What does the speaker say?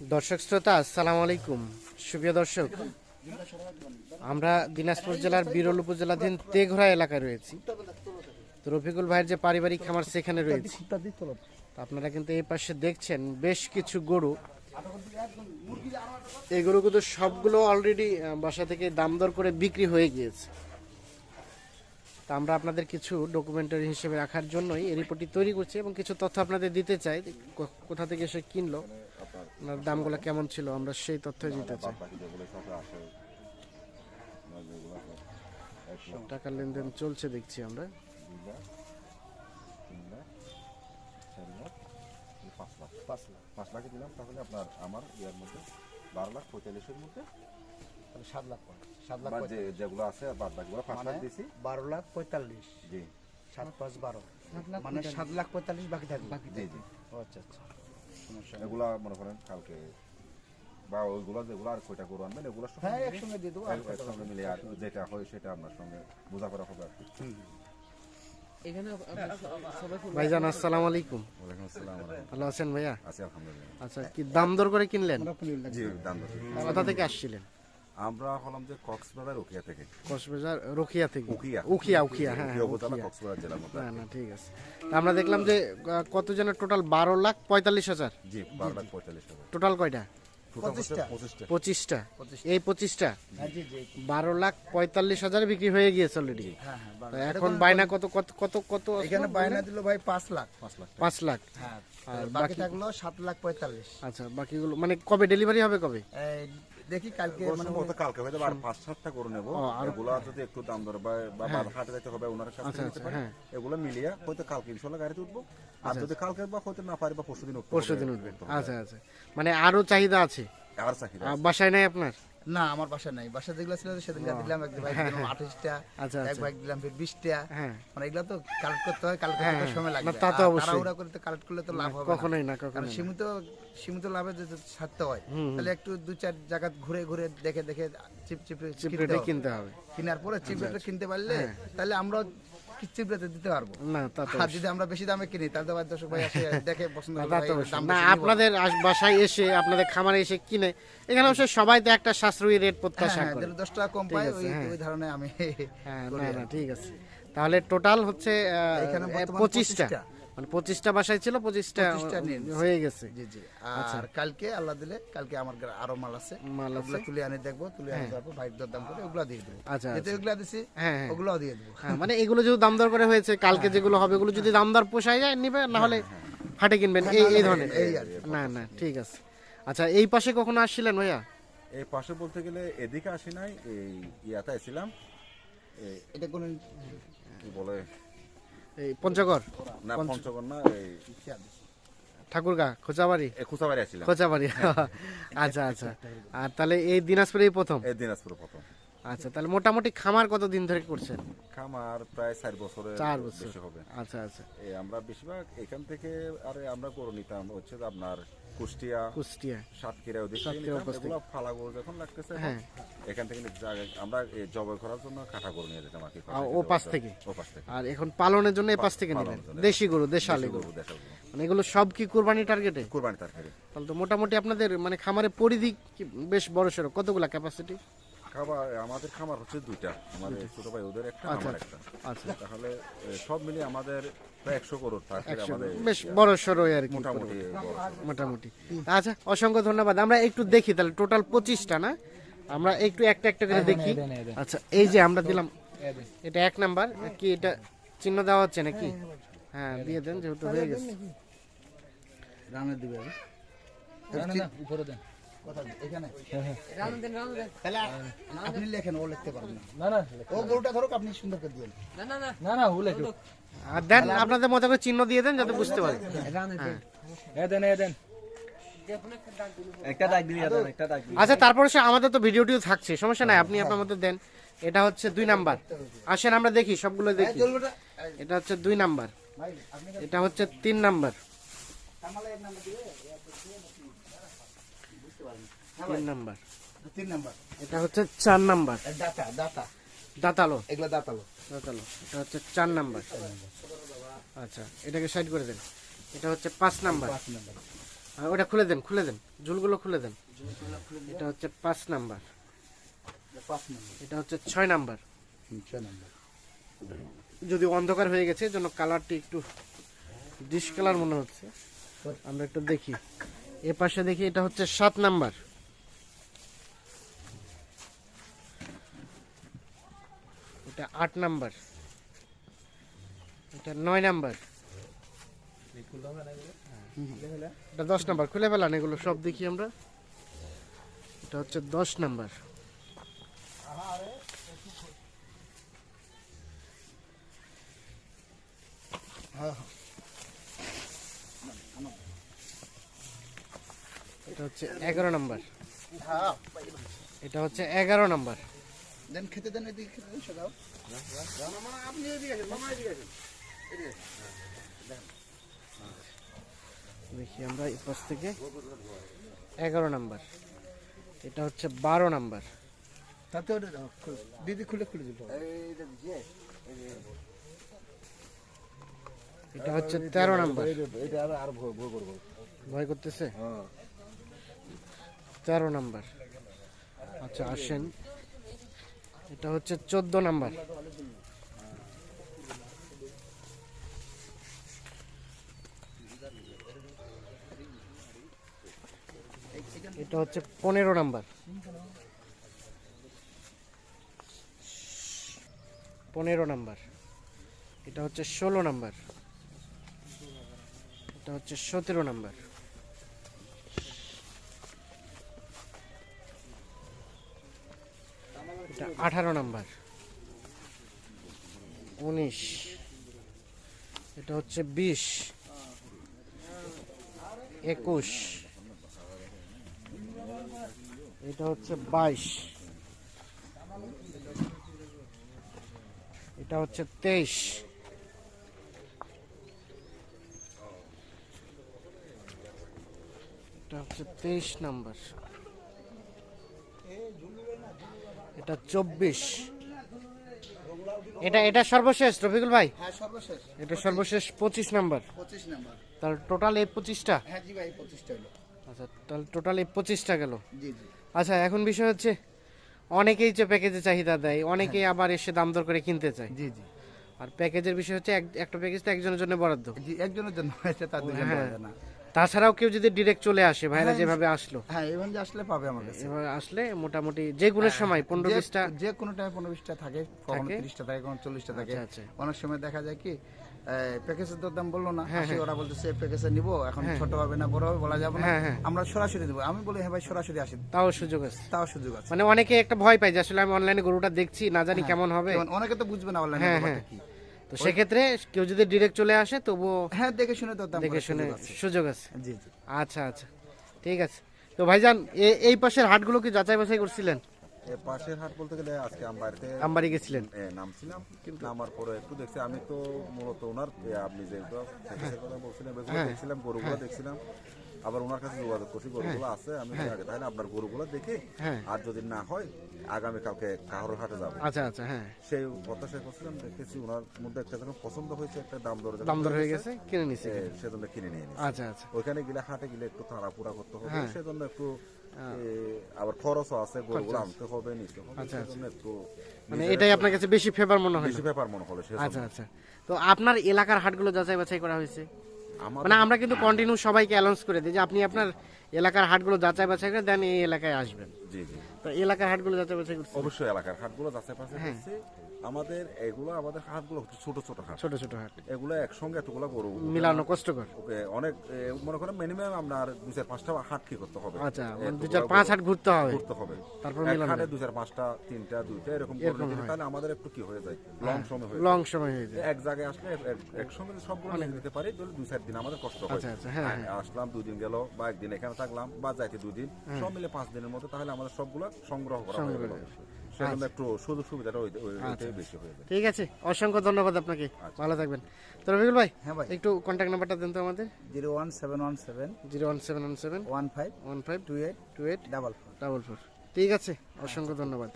দর্শক শ্রোতা, আসসালামু আলাইকুম। সুপ্রিয় দর্শক, আমরা দিনাজপুর জেলার বিরল উপজেলাধীন তেঘরা এলাকায় রয়েছি। তো রফিকুল ভাইয়ের যে পারিবারিক খামার সেখানে রয়েছে। আপনারা কিন্তু এই পাশে দেখছেন বেশ কিছু গরু। এই গরুগুলো সবগুলো অলরেডি বাসা থেকে দাম দর করে বিক্রি হয়ে গিয়েছে। তা আমরা আপনাদের কিছু ডকুমেন্টারি হিসেবে রাখার জন্যই এই রিপোর্টটি তৈরি করছি এবং কিছু তথ্য আপনাদের দিতে চাই কোথা থেকে এসে কিনলো ওনার দামগুলো কেমন ছিল, আমরা সেই তথ্য দিতে চাই। টাকার লেনদেন চলছে দেখছি আমরা। পাঁচ লাখ পাঁচ লাখ। পাঁচ লাখে দিলাম, তাহলে আপনার আমার ইয়ার মধ্যে বারো লাখ পঁয়তাল্লিশের মধ্যে সাত লাখ সাত লাখ যে যেগুলো আছে বাদ বাকিগুলো পাঁচ লাখ মানে বারো লাখ পঁয়তাল্লিশ। জি। সাত পাঁচ বারো। মানে সাত লাখ পঁয়তাল্লিশ বাকি থাকবে। জি জি ও আচ্ছা আচ্ছা। সমস্যা এগুলা মনে করেন কালকে বা ওইগুলো যেগুলো আর কয়টা গরু আনবেন এগুলো হ্যাঁ একসঙ্গে দিয়ে দেবো একসঙ্গে মিলে আর যেটা হয় সেটা আপনার সঙ্গে বোঝাপড়া হবে আর কি। ভাইজান আসসালামু আলাইকুম। ওয়ালাইকুম আসসালাম। ভালো আছেন ভাইয়া? আছি আলহামদুলিল্লাহ। আচ্ছা কি দাম দর করে কিনলেন? জি দাম দর। কোথা থেকে আসছিলেন? আমরা হলাম যে কক্সবাজার উকিয়া থেকে। কক্সবাজার রকিয়া থেকে। উখিয়া হ্যাঁ উকিয়া হ্যাঁ, উপজেলা কক্সবাজার জেলার মধ্যে না না ঠিক আছে। আমরা দেখলাম যে কত জনের টোটাল বারো লাখ পঁয়তাল্লিশ হাজার। জি বারো লাখ পঁয়তাল্লিশ হাজার। টোটাল কয়টা? পঁচিশটা। এই পঁচিশটা? হ্যাঁ বারো লাখ পঁয়তাল্লিশ হাজারে বিক্রি হয়ে গিয়েছে অলরেডি হ্যাঁ হ্যাঁ। এখন বায়না কত কত কত কত এখানে বায়না? দিল ভাই পাঁচ লাখ। পাঁচ লাখ। পাঁচ লাখ। হ্যাঁ আর বাকি থাকল সাত লাখ পঁয়তাল্লিশ। আচ্ছা বাকিগুলো মানে কবে? ডেলিভারি হবে কবে? এই, দেখি কালকে মানে কালকে হয়তো আর পাঁচ সাতটা করে নেব। এগুলা যদি একটু দাম দর বা বাজার হাটে যাইতে হবে ওনার কাছে আচ্ছা, নিতে আচ্ছা, পারে। হ্যাঁ। এগুলো মিলিয়ে হয়তো কালকে ইনশাল্লাহ গাড়িতে উঠবো। আর যদি কালকে বা হয়তো না পারি বা পরশুদিন পরশুদিন পরশু দিন উঠবেন। উঠতে হবে। আচ্ছা আচ্ছা। মানে আরও চাহিদা আছে? আর চাহিদা বাসায় নাই আপনার? না আমার বাসা নাই। বাসা যেগুলো ছিল সেদিন দিলাম এক ভাই দিলাম আঠাশটা আচ্ছা, এক আচ্ছা। ভাই দিলাম ফির বিশটা। হ্যাঁ। মানে এগুলো তো কালেক্ট করতে হয় কালেক্ট হ্যাঁ, করতে হ্যাঁ। সময় না, লাগবে তা তো অবশ্যই। তাড়াহুড়া করে তো কালেক্ট করলে তো লাভ হবে কখনোই না কারণ কখনোই না। সীমিত সীমিত লাভে যদি ছাড়তে হয় তাহলে একটু দু চার জায়গা ঘুরে ঘুরে দেখে দেখে চিপ চিপে চিপড়েটে কিনতে হবে। কেনার পরে চিপ কিনতে পারলে তাহলে আমরা চিপড়েতে দিতে পারব। না তা তো আর যদি আমরা বেশি দামে কিনি তাহলে তো দর্শক ভাই আসে দেখে পছন্দ করে তা তো অবশ্যই। না আপনাদের আস- বাসায় এসে আপনাদের খামারে এসে কিনে এখানে অবশ্যই সবাই তো একটা সাশ্রয়ী রেট প্রত্যাশা হ্যাঁ, করে। দশ টাকা কম পাই ওই হ্যাঁ। আমি হ্যাঁ না না ঠিক আছে। তাহলে টোটাল হচ্ছে আহ, এখানে বর্তমানে পঁচিশটা। 25টা। মানে পঁচিশটা বাসায় ছিল পঁচিশটা 25টা নিয়ে নিয়েছি। হয়ে গেছে। জি জি। আর কালকে আল্লাহ দিলে কালকে আমার আরও মাল আছে। মাল আছে। তুলে আনি দেখব তুলে আনি তারপর ভাই দরদাম করে ওগুলো দিয়ে দেবো। আচ্ছা, যেতে ওগুলো দিছি হ্যাঁ, হ্যাঁ। ওগুলো দিয়ে দেবো। হ্যাঁ মানে এগুলো যদি দাম দর করে হয়েছে কালকে যেগুলো হবে এগুলো যদি দাম দর পোষায় যায় নিবে না হলে হাটে কিনবেন। এই এই ধরনের। এই আর কি। না না ঠিক আছে। আচ্ছা এই পাশে কখনো আসছিলেন ভাইয়া? এই পাশে বলতে গেলে এদিকে আসি নাই এই ইয়াতে আসছিলাম এটা কোন কি বলে? এই পঞ্চগড়? না পঞ্চগড় না এই ঠাকুরগা খোঁচাবাড়ি? আচ্ছা আচ্ছা। আর তাহলে এই দিনাজপুরেই প্রথম? এই দিনাজপুরে প্রথম। আচ্ছা তাহলে মোটামুটি খামার কতদিন ধরে করছেন? খামার প্রায় চার বছরের চার বছর। হবে। আচ্ছা আচ্ছা। আমরা বেশিরভাগ এখান থেকে আরে আমরা করে নিতাম হচ্ছে আপনার কুষ্টিয়া কুষ্টিয়া সাতক্ষীরা ওদিক। এগুলো ফালা গরু যখন লাগতেছে হ্যাঁ। এখান থেকে আমরা জবাই করার জন্য কাটা গরু নিয়ে যেতাম আর কি ও পাশ থেকে? ও পাশ থেকে। আর এখন পালনের জন্য এই পাশ থেকে নেবেন দেশি গরু দেশালি গরু। গরু দেশাল গরু। মানে এগুলো সব কি কোরবানি টার্গেটে কুরবানি টার্গেটে তাহলে তো মোটামুটি আপনাদের মানে খামারের পরিধি বেশ বড় সড়ো কতগুলা ক্যাপাসিটি খাবার আমাদের খামার হচ্ছে দুইটা। আমাদের ছোট ভাই ওদের একটা আমার একটা। আচ্ছা। তাহলে সব মিলিয়ে আমাদের প্রায় একশো তারপরে বেশ বড় সড়ো আর কি মোটামুটি মোটামুটি। আচ্ছা অসংখ্য ধন্যবাদ। আমরা একটু দেখি তাহলে টোটাল পঁচিশটা না? আমরা একটু একটা একটা করে দেখি। আচ্ছা এই যে আমরা দিলাম এটা এক নাম্বার কি এটা চিহ্ন দেওয়া হচ্ছে নাকি? হ্যাঁ দিয়ে দেন যেহেতু হয়ে গেছে। রানের দিবে। উপরে দেন। আপনি লেখেন ও লিখতে পারবেন না। ও গরুটা ধরুক আপনি সুন্দর করে দিবেন আর দেন আপনাদের মতো করে চিহ্ন দিয়ে দেন যাতে বুঝতে পারি। আচ্ছা তারপরে সে আমাদের তো ভিডিওটিও থাকছে সমস্যা নাই আপনি আপনার মতো দেন। এটা হচ্ছে দুই নাম্বার। আসেন আমরা দেখি সবগুলো দেখি। এটা হচ্ছে দুই নাম্বার। এটা হচ্ছে তিন নাম্বার কামালে এক নাম্বার দিবে তিন নাম্বার। তিন নাম্বার। এটা হচ্ছে চার নাম্বার। দাতা দাতা। দাঁতালো। এগুলো দাতালো। দাঁতালো। এটা হচ্ছে চার নাম্বার। আচ্ছা এটাকে সাইড করে দেন। এটা হচ্ছে পাঁচ নাম্বার। পাঁচ নাম্বার। আর ওটা খুলে দেন খুলে দেন। ঝুলগুলো খুলে দেন। এটা হচ্ছে পাঁচ নাম্বার। এটা হচ্ছে ছয় নাম্বার। ছয় নম্বর। যদি অন্ধকার হয়ে গেছে জন্য কালারটি একটু ডিশ কালার মনে হচ্ছে। আমরা একটু দেখি। এ পাশে দেখি এটা হচ্ছে সাত নাম্বার। এটা আট নাম্বার। এটা নয় নাম্বার। এটা দশ নাম্বার খুলে ফেলান এগুলো সব দেখি আমরা। এটা হচ্ছে দশ নাম্বার। হ্যাঁ এটা হচ্ছে এগারো নাম্বার। হ্যাঁ এটা হচ্ছে এগারো নাম্বার। দেন খেতে দেন এদিকে খেতে দেন সকাল আপনি এদিকে আসেন মামা এদিকে আসেন দেখি আমরা এই পাশ থেকে এগারো নাম্বার। এটা হচ্ছে বারো নাম্বার। তাতে ওটা দিদি খুলে খুলে দিল। এটা হচ্ছে তেরো নাম্বার। এটা আর আর ভয় ভয় করব। ভয় করতেছে? হ্যাঁ। তেরো নাম্বার। আচ্ছা আসেন। এটা হচ্ছে চোদ্দ নাম্বার। এটা হচ্ছে পনেরো নাম্বার। পনেরো নাম্বার। এটা হচ্ছে ষোলো নাম্বার। এটা হচ্ছে সতেরো নাম্বার। এটা আঠারো নাম্বার। উনিশ। এটা হচ্ছে বিশ। একুশ। এটা হচ্ছে বাইশ। এটা হচ্ছে তেইশ। এটা হচ্ছে তেইশ নাম্বার। এটা চব্বিশ। এটা এটা সর্বশেষ রফিকুল ভাই? হ্যাঁ এটা সর্বশেষ পঁচিশ নাম্বার। তাহলে টোটাল এই পঁচিশটা? হ্যাঁ আচ্ছা তাহলে টোটাল এই পঁচিশটা গেল। আচ্ছা এখন বিষয় হচ্ছে অনেকেই যে প্যাকেজে চাহিদা দেয় অনেকেই আবার এসে দাম দর করে কিনতে চায়। জি জি। আর প্যাকেজের বিষয় হচ্ছে এক- একটা প্যাকেজ তো একজনের জন্য বরাদ্দ। জি একজনের জন্য হ্যাঁ। তাছাড়াও কেউ যদি ডিরেক্ট চলে আসে ভাইরা হ্যাঁ, যেভাবে আসলো। হ্যাঁ এভাবে যে আসলে পাবে আমার কাছে। এভাবে আসলে মোটামুটি যে কোনো সময় পনেরো বিশটা যে কোনো টাইমে পনেরো বিশটা থাকে কখনো? তিরিশটা থাকে কখনো চল্লিশটা থাকে। আচ্ছা, আচ্ছা। অনেক সময় দেখা যায় কি প্যাকেজের তো দাম বলল না হ্যাঁ, ওরা বলতেছে প্যাকেজে নিবো এখন ছোট হবে না বড় হবে বলা যাবে না। হ্যাঁ, হ্যাঁ। আমরা সরাসরি দেবো। আমি বলি হ্যাঁ ভাই সরাসরি আসি তাও সুযোগ আছে। তাও সুযোগ আছে। মানে অনেকে একটা ভয় পায় যে আসলে আমি অনলাইনে গরুটা দেখছি না জানি কেমন হবে। অনেকে তো বুঝবে না অনলাইনে হ্যাঁ, হ্যাঁ। কি। তো সেক্ষেত্রে কেউ যদি ডিরেক্ট চলে আসে তবুও হ্যাঁ দেখে শুনে তো দেখে শুনে সুযোগ আছে। সুযোগ আছে। জি জি। আচ্ছা আচ্ছা। ঠিক আছে। তো ভাইজান এ- এই পাশের হাটগুলো কি যাচাই বাছাই করছিলেন? এ পাশের হাট বলতে গেলে আজকে আমি বাড়িতে আমবাড়ি গেছিলেন? নামছিলাম। কিন্তু নামার পরে একটু দেখছি আমি তো মূলত ওনার আপনি যে প্যাকেজের কথা বলছিলেন দেখছিলাম গরুগুলো দেখছিলাম। আবার ওনার কাছে যোগাযোগ করছি গরুগুলো আছে আমি বলি, আগে তাহলে আপনার গরুগুলো দেখে। হ্যাঁ। আর যদি না হয় আগামী কালকে কাহরের হাটে যাব। আচ্ছা আচ্ছা হ্যাঁ। সেই প্রত্যাশা করছিলাম দেখেছি ওনার মধ্যে একটা যখন পছন্দ হয়েছে একটা দাম দর দাম দর হয়ে গেছে কিনে নিছি। সেজন্য কিনে নিয়ে নিয়েছি আচ্ছা আচ্ছা। ওইখানে গেলে হাটে গেলে একটু তাড়াপুড়া করতে হবে হ্যাঁ। সেজন্য একটু আবার খরচও আছে গরুগুলো আনতে হবে নিতে হবে আচ্ছা, সেজন্য একটু মানে এটাই আপনার কাছে বেশি ফেভার মনে হয় বেশি ব্যাপার মনে হলো আচ্ছা আচ্ছা। তো আপনার এলাকার হাটগুলো যাচাই বাছাই করা হয়েছে? মানে আমরা কিন্তু কন্টিনিউ সবাইকে অ্যালাউন্স করে দিই যে আপনি আপনার এলাকার হাটগুলো যাচাই বাছাই করে দেন এই এলাকায় আসবেন। জি জি। তো এলাকার হাটগুলো যাচাই বাছাই করছি। অবশ্যই এলাকার হাটগুলো যাচাই বাছাই হ্যাঁ। করছি। আমাদের এগুলো আমাদের হাটগুলো হচ্ছে ছোট ছোট হাট ছোট ছোট হাট এগুলো একসঙ্গে এতগুলো গরু মিলানো কষ্টকর। ওকে অনেক মনে করেন মিনিমাম আপনার দুই চার পাঁচটা হাট কি করতে হবে? আচ্ছা মানে দু চার পাঁচ হাট ঘুরতে হবে। করতে হবে। তারপর মিলানো হাটে দুই চার পাঁচটা তিনটা দুইটা এরকম তাহলে আমাদের একটু কি হয়ে যায়? লং সময় হয়ে লং সময় হয়ে যায়। এক জায়গায় আসলে এক- এক- একসঙ্গে সবগুলো নিয়ে নিতে পারি তাহলে দুই চার দিন আমাদের কষ্ট হয়। আচ্ছা, আচ্ছা, হ্যাঁ, আসলাম দুই দিন গেল বা একদিন এখানে থাকলাম বা যাইতে দুই দিন সব মিলে পাঁচ দিনের মতো তাহলে আমাদের সবগুলো সংগ্রহ করা হয়ে গেল একটু সুযোগ সুবিধাটা ওই- ওই- বেশি হয়ে যায় ঠিক আছে অসংখ্য ধন্যবাদ আপনাকে। ভালো থাকবেন। তো রবিকুল ভাই হ্যাঁ ভাই। একটু কন্ট্যাক্ট নাম্বারটা দেন তো আমাদের। Zero one seven one seven. Zero one seven one seven. One five. One five. Two eight. Two eight. Double four. Double four. ঠিক আছে অসংখ্য ধন্যবাদ।